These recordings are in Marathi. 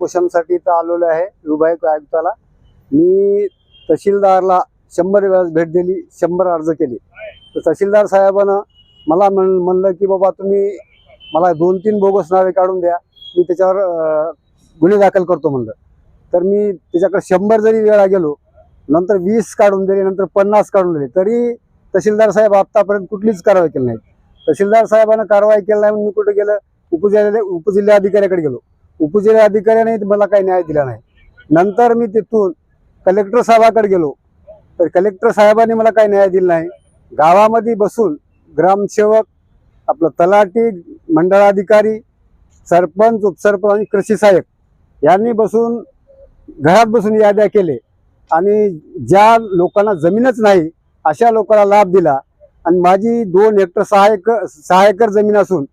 उपोषणासाठी इथं आलेलो आहे विभाग आयुक्ताला. मी तहसीलदारला शंभर वेळेस भेट दिली शंभर अर्ज केले. तर तहसीलदार साहेबानं मला म्हण म्हणलं की बाबा तुम्ही मला दोन तीन बोगस नावे काढून द्या. मी त्याच्यावर गुन्हे दाखल करतो म्हणलं. तर मी त्याच्याकडे शंभर जरी वेळा गेलो नंतर वीस काढून दिले नंतर पन्नास काढून दिले तरी तहसीलदार साहेब आत्तापर्यंत कुठलीच कारवाई केली नाही तहसीलदार साहेबानं कारवाई केली नाही म्हणून मी कुठं गेलं? उपजिल्हा उपजिल्हाधिकाऱ्याकडे गेलो. उपजिल्हा अधिकाऱ्याने मला काही न्याय दिला नाही. नंतर मी तिथून कलेक्टर साहेबाकडे गेलो. तर कलेक्टर साहेबांनी मला काही न्याय दिला नाही. गावामध्ये बसून ग्रामसेवक आपलं तलाठी मंडळाधिकारी सरपंच उपसरपंच आणि कृषी सहाय्यक यांनी बसून घरात बसून याद्या केले. आणि ज्या लोकांना जमीनच नाही अशा लोकांना लाभ दिला. आणि माझी दोन हेक्टर सहा एकर सहा एकर जमीन असून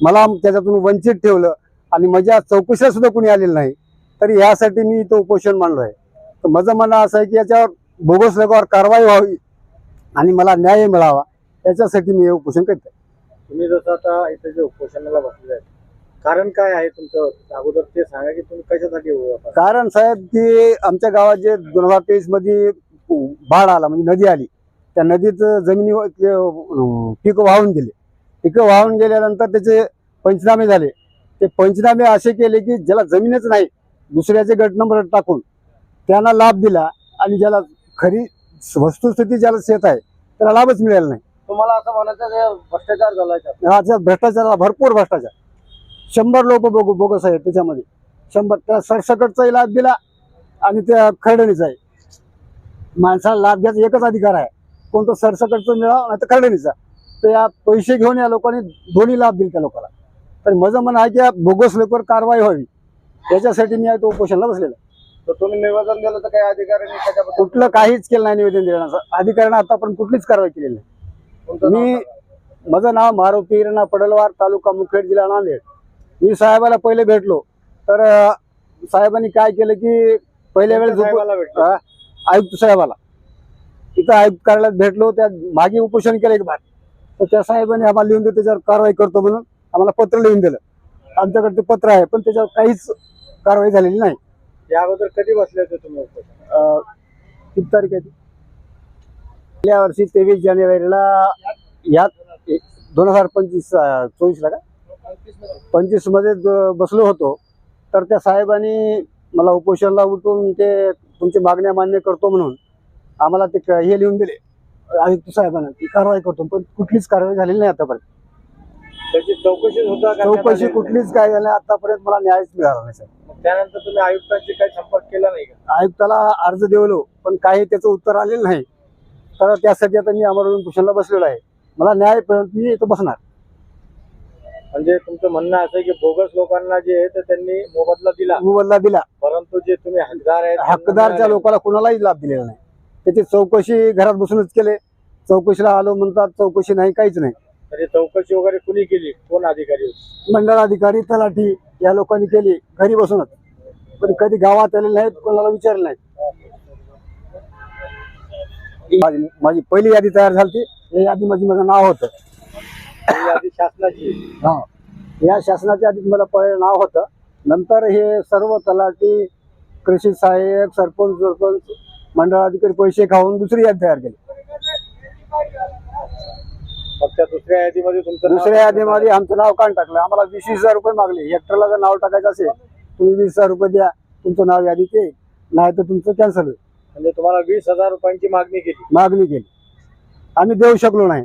मला त्याच्यातून वंचित ठेवलं. आणि माझ्या चौकशीला सुद्धा कोणी आलेलं नाही. तरी यासाठी मी इथं उपोषण मांडलो आहे तर माझं म्हणणं असं आहे की याच्यावर बोगस लोकांवर कारवाई व्हावी आणि मला न्याय मिळावा याच्यासाठी मी हे उपोषण करत आहे तुम्ही जसं आता इथे जे उपोषणाला बसले आहेत कारण काय आहे तुमचं? अगोदर ते सांगा की तुम्ही कशासाठी? कारण साहेब की आमच्या गावात जे दोन हजार तेवीसमध्ये बाढ आला म्हणजे नदी आली त्या नदीत जमिनीवर ते, अं, पिकं वाहून गेले. पिकं वाहून गेल्यानंतर त्याचे पंचनामे झाले. ते पंचनामे असे केले की ज्याला जमीनच नाही दुसऱ्याचे गट नंबर टाकून त्यांना लाभ दिला आणि ज्याला खरी वस्तुस्थिती ज्याला शेत आहे त्याला लाभच मिळाला नाही. तुम्हाला असं म्हणायचं भ्रष्टाचार झालाय का? हा भ्रष्टाचाराला भरपूर भ्रष्टाचार. शंभर लोक बोग बोगस आहेत त्याच्यामध्ये. शंभर त्या सरसकटचाही लाभ दिला आणि त्या खरडणीचाही माणसाला लाभ घ्यायचा एकच अधिकार आहे. कोणतं सरसकटचं मिळावं नाही तर खरडणीचा. तर या पैसे घेऊन या लोकांनी दोन्ही लाभ दिले त्या लोकांना तर माझं म्हणणं आहे की या बोगस लोकांवर कारवाई व्हावी. याच्यासाठी मी तो उपोषणाला बसलेला आहे. तर तुम्ही निवेदन दिलं तर काही अधिकाऱ्यांनी त्याच्याबद्दल? कुठलं काहीच केलं नाही निवेदन देण्याचं अधिकाऱ्यानं आतापर्यंत कुठलीच कारवाई केलेली नाही. तुमचं नाव मी सांगा. माझं नाव मारुती हिरणा पडलवार तालुका मुखेड जिल्हा नांदेड. मी साहेबाला पहिले भेटलो. तर अं, साहेबांनी काय केलं की पहिल्या वेळेस उप- साहेबाला भेटलो. अं, आयुक्त साहेबाला. इथं आयुक्त कार्यालयात भेटलो त्या मागे उपोषण केलं एक बार. तर त्या साहेबांनी आम्हाला लिहून दिलं त्याच्यावर कारवाई करतो म्हणून. आम्हाला पत्र लिहून दिलं. आमच्याकडे ते पत्र आहे पण त्याच्यावर काहीच कारवाई झालेली नाही. या अगोदर कधी बसले होते तुम्ही? अं, किती तारीख आहे ती? गेल्या वर्षी तेवीस जानेवारीला यात दोन हजार पंचवीस चोवीसला का? पंचवीसमध्ये ज- बसलो होतो. तर त्या साहेबांनी मला उपोषणाला उठून ते तुमची मागण्या मान्य करतो म्हणून आम्हाला ते क- हे लिहून दिले. आयुक्त साहेबांना ती कारवाई करतो पण कुठलीच कारवाई झालेली नाही आतापर्यंत. त्याची चौकशी सुद्धा करण्यात चौकशी आली. कुठलीच काय झाली नाही, आतापर्यंत मला न्यायच मिळाला नाही साहेब. मग त्यानंतर तुम्ही आयुक्तांशी काही संपर्क केला नाही का? आयुक्ताला अर्ज देवलो पण काही त्याचं उत्तर आलेलं नाही. तर त्यासाठी आता मी अमरवून उपोषणाला बसलेलो आहे. मला न्याय मी इथं बसणार. म्हणजे तुमचं म्हणणं असं आहे की बोगस लोकांना जे आहे तर त्यांनी मोबदला दिला. मोबदला दिला. परंतु जे तुम्ही हकदार आहेत त्यांना हक्कदारच्या मिळाले. लोकांना कुणालाही लाभ दिलेला नाही. त्याची चौकशी घरात बसूनच केले. चौकशीला आलो म्हणतात चौकशी नाही काहीच नाही. म्हणजे चौकशी वगैरे कुणी केली? कोण अधिकारी होते? मंडळाधिकारी तलाठी या लोकांनी केली. घरी बसूनच. पण कधी गावात आलेले नाहीत कोणाला विचारले नाहीत. माझी माझी पहिली यादी तयार झाली या यादी मध्ये माझं नाव होतं. ही यादी शासनाची आहे. हा. या शासनाच्या आधी मला पहिले नाव होतं. नंतर हे सर्व तलाठी कृषी सहाय्यक सरपंच सरपंच मंडळाधिकारी पैसे खाऊन दुसरी यादी तयार केली. मग त्या दुसऱ्या यादीमध्ये तुमचं नाव दुसऱ्या यादीमध्ये आमचं नाव काढून टाकलं. आम्हाला वीस वीस हजार रुपये मागले. हेक्टरला जर नाव टाकायचं असेल तुम्ही वीस हजार रुपये द्या. तुमचं नाव यादीत येईल नाही तर तुमचं कॅन्सल होईल. म्हणजे तुम्हाला वीस हजार रुपयांची मागणी केली. मागणी केली. आम्ही देऊ शकलो नाही.